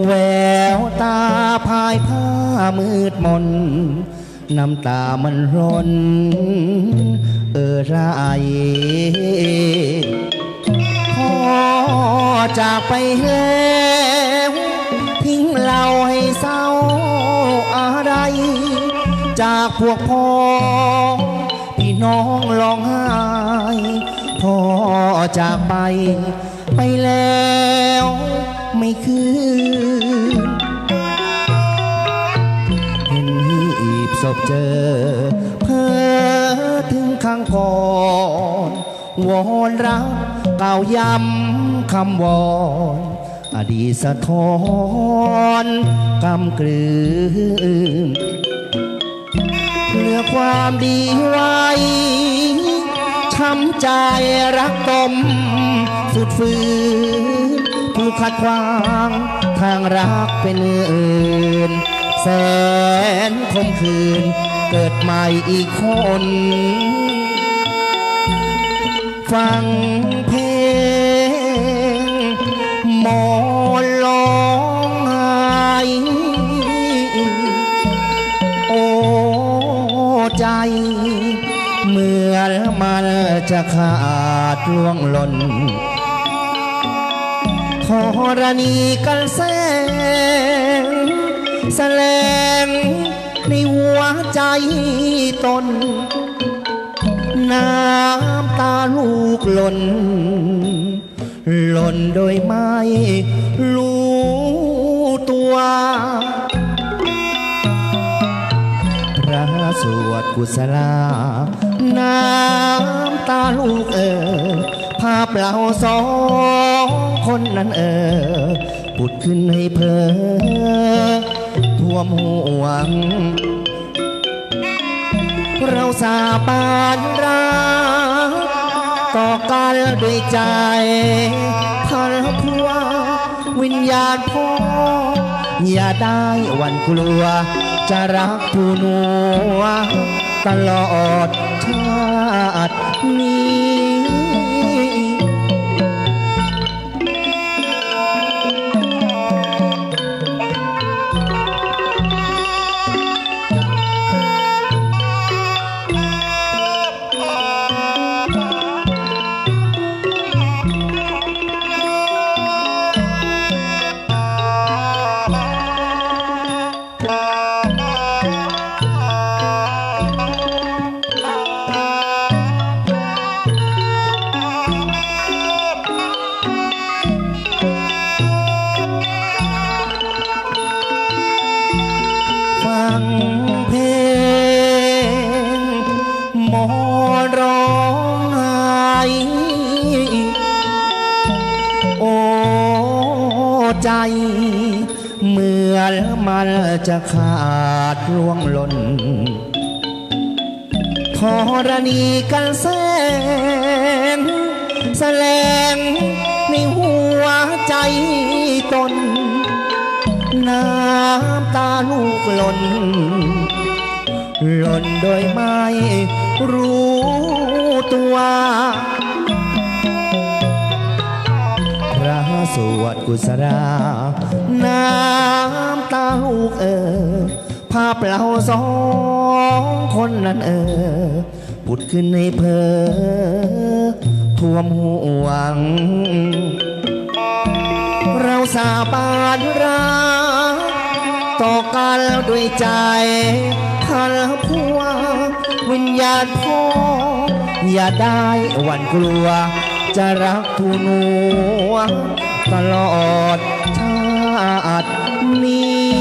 แววตาพายผ้ามืดมน น้ำตามันร้น เออไรพ่อจากไปแล้วทิ้งเราให้เศร้าอะไร จากพวกพ้องพี่น้องร้องไห้พ่อจากไปไปแล้ว ไม่คืนเห็นหีบศพเจอ เพ้อถึงข้างก่อนวอนรักเก่าย้ำคำวอนอดีตสะท้อนกำกลืนเหลือความดีไว้ช้ำใจรักตมสุดฝืน ผู้ขัดขวางทางรักเป็นอื่น แสนคมคืน เกิดใหม่อีกคน ฟังเพลงหมอร้องไห้โอ้ใจ เมื่อมันจะขาดล่วงหล่น รณีกันแสง แสลงในหัวใจตน น้ำตาลูกหล่น หล่นโดยไม่รู้ตัว สวดกุศลา น้ำตาลูกเออ ภาพเราสองคนนั้นเออ ปุดขึ้นให้เพอท่วมห่วง เราสาบานรักต่อกันด้วยใจพันพัววิญญาณพ่ออย่าได้วันกลัว จะรักผู้นัวตลอดชาตินี้ ฟังเพลงหมอร้องไห้โอ้ใจ เมื่อมันจะขาดล่วงหล่นธรณีกันแสงแสลงในหัวใจตน น้ำตาลูกหล่น หล่นโดยไม่รู้ตัวพระสวดกุศลาน้ำตาลูกเออภาพเราสองคนนั้นเออปุดขึ้นในเพอท่วมห่วงเราสาบานรัก ต่อกันด้วยใจพันพัววิญญาณพ่ออย่าได้หวั่นกลัว จะรักทูนัวตลอดชาตินี้